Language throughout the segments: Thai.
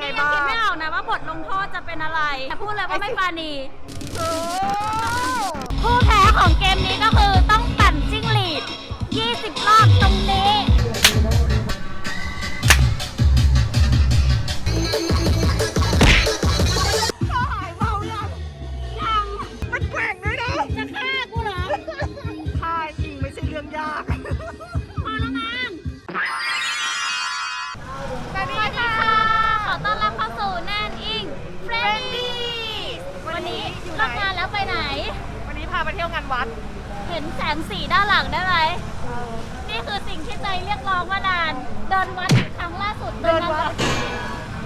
ไงนี่ยังบ้างคิดไม่ออกนะว่าบทลงโทษจะเป็นอะไรแต่พูดเลยว่าไม่ปราณีโอ้ผู้แพ้ของเกมนี้ก็คือต้องปั่นจิ้งหรีด 20 รอบตรงนี้ ไปเที่ยวงานวัด เห็นแสงสีด้านหลังได้ไหมนี่คือสิ่งที่ใจเรียกร้องมานาน เดินวัดครั้งล่าสุดเดินวัด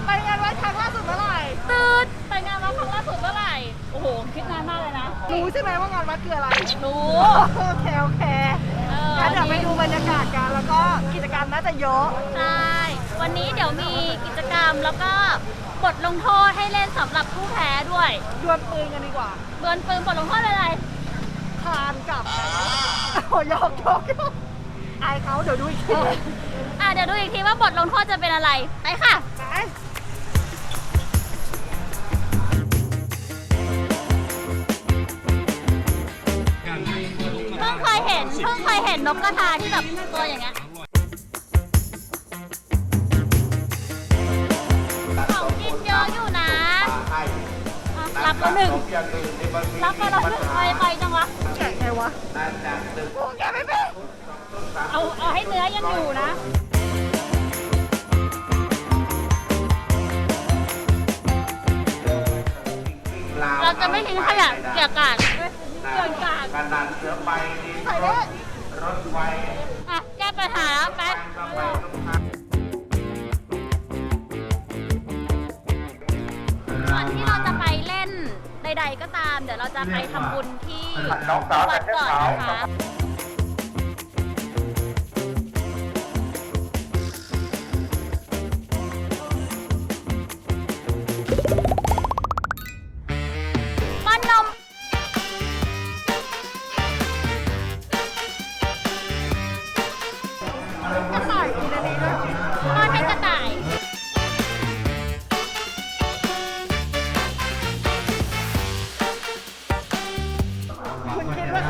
ไปงานวัดครั้งล่าสุดเมื่อไหร่ตื่นไปงานวัดครั้งล่าสุดเมื่อไหร่ โอ้โห คิดนานมากเลยนะ รู้ใช่ไหมว่างานวัดคืออะไรรู้ โอเคโอเคเอองั้นเดี๋ยวไปดูบรรยากาศกันแล้วก็กิจกรรมน่าจะเยอะ ใช่ วันนี้เดี๋ยวมีกิจกรรมแล้วก็บทลงโทษให้เล่นสำหรับผู้แพ้ด้วยดวลปืนกันดีกว่าเบิร์นปืนบทลงโทษอะไรทานกับโอ้ยอกยอกยอกอายเขาเดี๋ยวดูอีกทีอะเดี๋ยวดูอีกทีว่าบทลงโทษจะเป็นอะไร ไปค่ะ ไปเพิ่งเคยเห็นเพิ่งเคยเห็นนกกระทาที่แบบตัวอย่างเงี้ยของกินเยอะอยู่นะอะรับแล้วหนึ่งรับไปแล้วหนึ่งไปไปจังวะแกะไงวะโอ้แกะไม่เป็นเอาเอาให้เนื้อยังอยู่นะเราจะไม่ทิ้งขยะเกี่ยกาดเกี่ยกาดขนาดเสือไปนี่ใส่ได้รถไฟอะแก้ปัญหาไปก็ไปต้องพักก่อนที่เราจะไปเล่นใด ๆ ก็ตาม เดี๋ยวเราจะไปทำบุญที่ น้องสาววัแต่ดแค่ก่อนสาว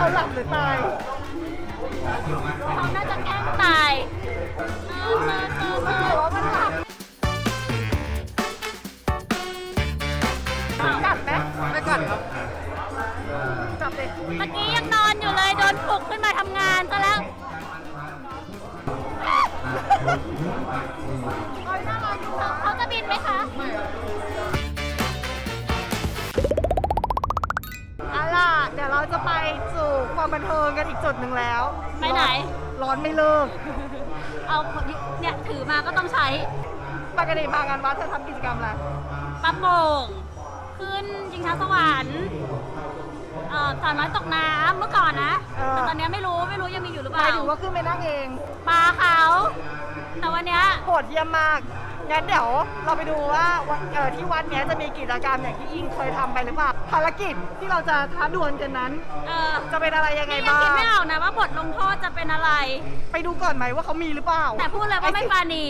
เขาหลับหรือตายเขาน่าจะแกล้งตายเอามาเอามาหรือว่ามันหลับกัดไหมไม่กัดครับจับดิเมื่อกี้ยังนอนอยู่เลยโดนปลุกขึ้นมาทำงานซะแล้วเขาจะบินไหมคะ ความบันเทิงกันอีกจุดหนึ่งแล้วไปไหนร้อนไม่เลิก เอาเนี่ยถือมาก็ต้องใช้ปกติมางานวัดเธอทำกิจกรรมอะไร ปั๊มโป่งขึ้นจิงช้าสวรรค์เอ่อสาวน้อยตกน้ำเมื่อก่อนนะเออ แต่ตอนเนี้ยไม่รู้ไม่รู้ยังมีอยู่หรือหเปล่ามายถึงว่าขึ้นไปนั่งเอง ปลาเขาแต่วันเนี้ยโหดเยี่ยมมาก งั้นเดี๋ยวเราไปดูว่าวัดเออที่วัดเนี้ยจะมีกิจกรรมอย่างที่อิงเคยทำไปหรือเปล่าภารกิจที่เราจะท้าดวลกันนั้น เออจะเป็นอะไรยังไงนี่ยังบ้าคิดง ไม่ออกนะว่าบทลงโทษจะเป็นอะไร ไปดูก่อนไหมว่าเขามีหรือเปล่าแต่พูดเลยว่าไม่ปราณี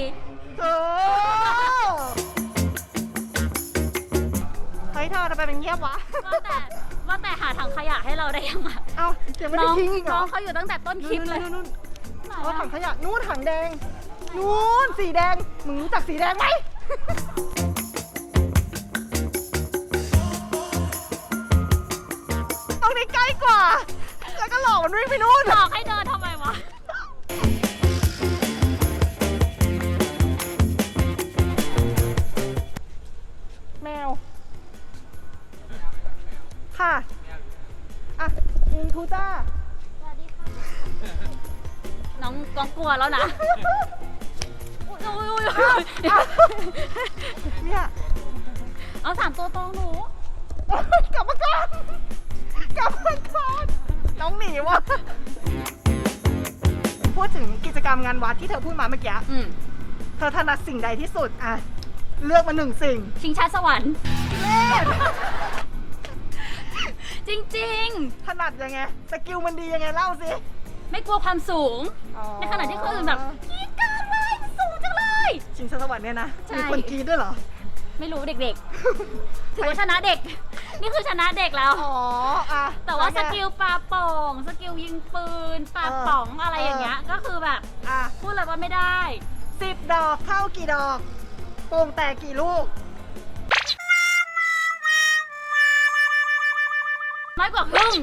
เธอเฮ้ยเธอทำไมเป็นเงียบวะ ว่าแต่ว่าแต่หาถังขยะให้เราได้ยังอะเอ้ายังไม่น้ได้องทิ้งอีกเหรน้อนองเขาอยู่ตั้งแต่ต้นคลิปเลยนู่นนู่นไหนเอาอะถังขยะนู่นถังแดง นู่นสีแดง มึงรู้จักสีแดงไหม ตรงนี้ใกล้กว่า แล้วก็หลอกมันวิ่งไปนู่นหลอกให้เดินทำไมวะ แมว ค่ะ อะยิงทูจ้าสวัสดีค่ะน้องกองกลัวแล้วนะ อุ๊ยอุ๊ยอุ๊ยอุ๊ยเนี่ยเอาสามตัวตรงหนู กลับมาก่อนกลับมาก่อนน้องหนีวะพูดถึงกิจกรรมงานวัดที่เธอพูดมาเมื่อกี้อืมเธอถนัดสิ่งใดที่สุดอะเลือกมาหนึ่งสิ่งชิงช้าสวรรค์ เล่นจริง ถนัดยังไงสกิลมันดียังไงเล่าสิๆ ไม่กลัวความสูง ในขณะที่คนอื่นแบบ ชิงช้าสวรรค์เนี่ยนะ ใช่ มีคนกรีดด้วยเหรอ ไม่รู้เด็กๆ ถือว่าชนะเด็ก นี่คือชนะเด็กแล้ว อ๋ออะแต่ว่าสล้ไงกิลปาโป่งสกิลยิงปืนปาเออป๋องอะไรอย่างเงี้ย ก็คือแบบอะพูดเลยว่าไม่ได้ สิบดอกเท่ากี่ดอกโป่งแตกกี่ลูก น้อยกว่าครึ่ง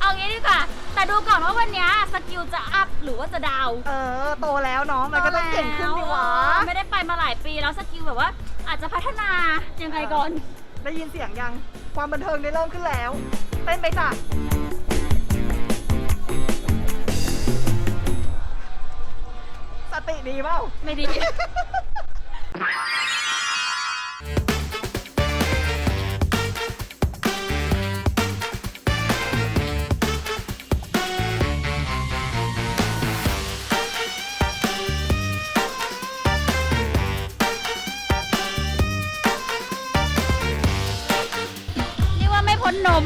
เอางี้ดีกว่า แต่ดูก่อนว่าวันเนี้ยสกิลจะอัพหรือว่าจะดาวเออ โตแล้วเนาะมันก็ต้องเก่งขึ้นดิวะเออไม่ได้ไปมาหลายปีแล้วสกิลแบบว่า อาจจะพัฒนายังไงก่อน ได้ยินเสียงยังความบันเทิงได้เริ่มขึ้นแล้วเต้นไปจ้ะสติดีเปล่า ไม่ดี นม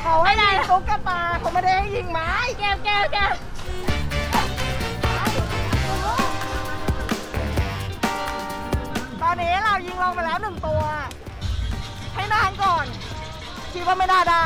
เขาให้ยิงตุ๊กตาเขาไม่ได้ให้ยิงไม้ แก้วแก้วแก้วตอนนี้เรายิงลงไปแล้วหนึ่งตัว ให้นานก่อน คิดว่าไม่น่าได้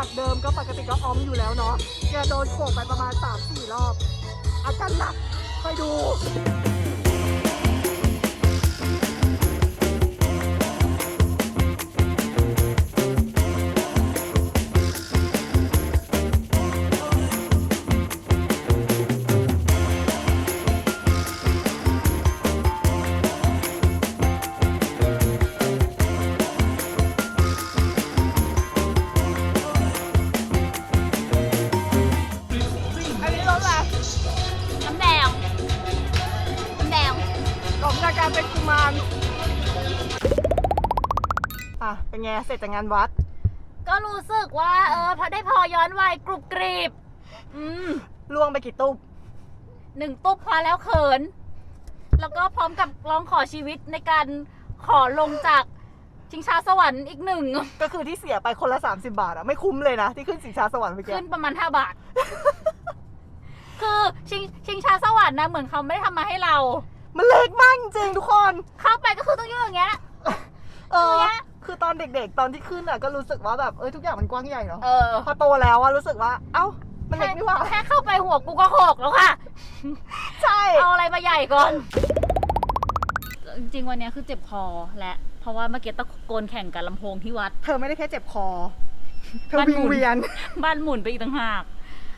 จากเดิมก็ปกติก็ออมอยู่แล้วเนาะแกโดนโขกไปประมาณ3-4รอบอาการหนักไปดู เป็นไงเสร็จจากงานวัด ก็รู้สึกว่าเออพอได้พอย้อนวัยกรุบกรีบ อืมล่วงไปกี่ตุ๊บหนึ่งตุ๊บพอแล้วเขิน แล้วก็พร้อมกับร้องขอชีวิตในการขอลงจากชิงช้าสวรรค์อีกหนึ่ง ก็คือที่เสียไปคนละ 30 บาทอะไม่คุ้มเลยนะ ที่ขึ้นสิงชาสวรรค์เมื่อกี้ขึ้นประมาณ5บาท คือชิงชิงช้าสวรรค์นะเหมือนเขาไม่ได้ทำมาให้เรา มันเล็กมากจริงๆทุกคน เข้าไปก็คือต้องยืนอย่างเงี้ย เออ เนี่ย คือตอนเด็ก ๆ ตอนที่ขึ้นอะก็รู้สึกว่าแบบเอ้ยทุกอย่างมันกว้างใหญ่เนาะเออพอโตแล้วอะรู้สึกว่า เอ้ามันแค่เล็กนี่หว่าแค่เข้าไปหัวกูก็โขกแล้วค่ะ ใช่เอาอะไรมาใหญ่ก่อน จริงๆวันเนี้ยคือเจ็บคอและเพราะว่าเมื่อกี้ตะโกนแข่งกับลำโพงที่วัด เธอไม่ได้แค่เจ็บคอ เธอบ้านวิหมุงนเวียน บ้านหมุนไปอีกต่างหาก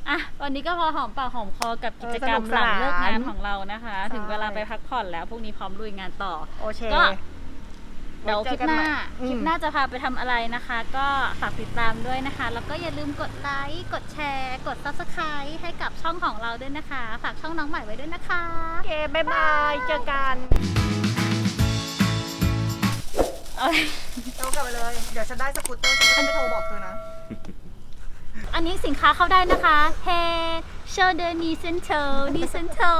อะวันนี้ก็พอหอมปากหอมคอกับกิจกรรมเออสนุกหลังเลิกงานสนานของเรานะคะใช่ถึงเวลาไปพักผ่อนแล้วพรุ่งนี้พร้อมลุยงานต่อโอเคก็ เดี๋ยวไว้คเจลิอปกันหใหม่น้าอืมคลิปหน้าจะพาไปทำอะไรนะคะ ก็ฝากติดตามด้วยนะคะ แล้วก็อย่าลืมกดไลค์กดแชร์ กด subscribe ให้กับช่องของเราด้วยนะคะ ฝากช่องน้องใหม่ไว้ด้วยนะคะ โอเคบ๊ายบาย เจอกันเอาโทรกลับไปเลย เดี๋ยวฉันได้สกูตเตอร์ฉันจะไม่โทรบอกเธอนะ อันนี้สินค้าเข้าได้นะคะ Hey show the knee center knee center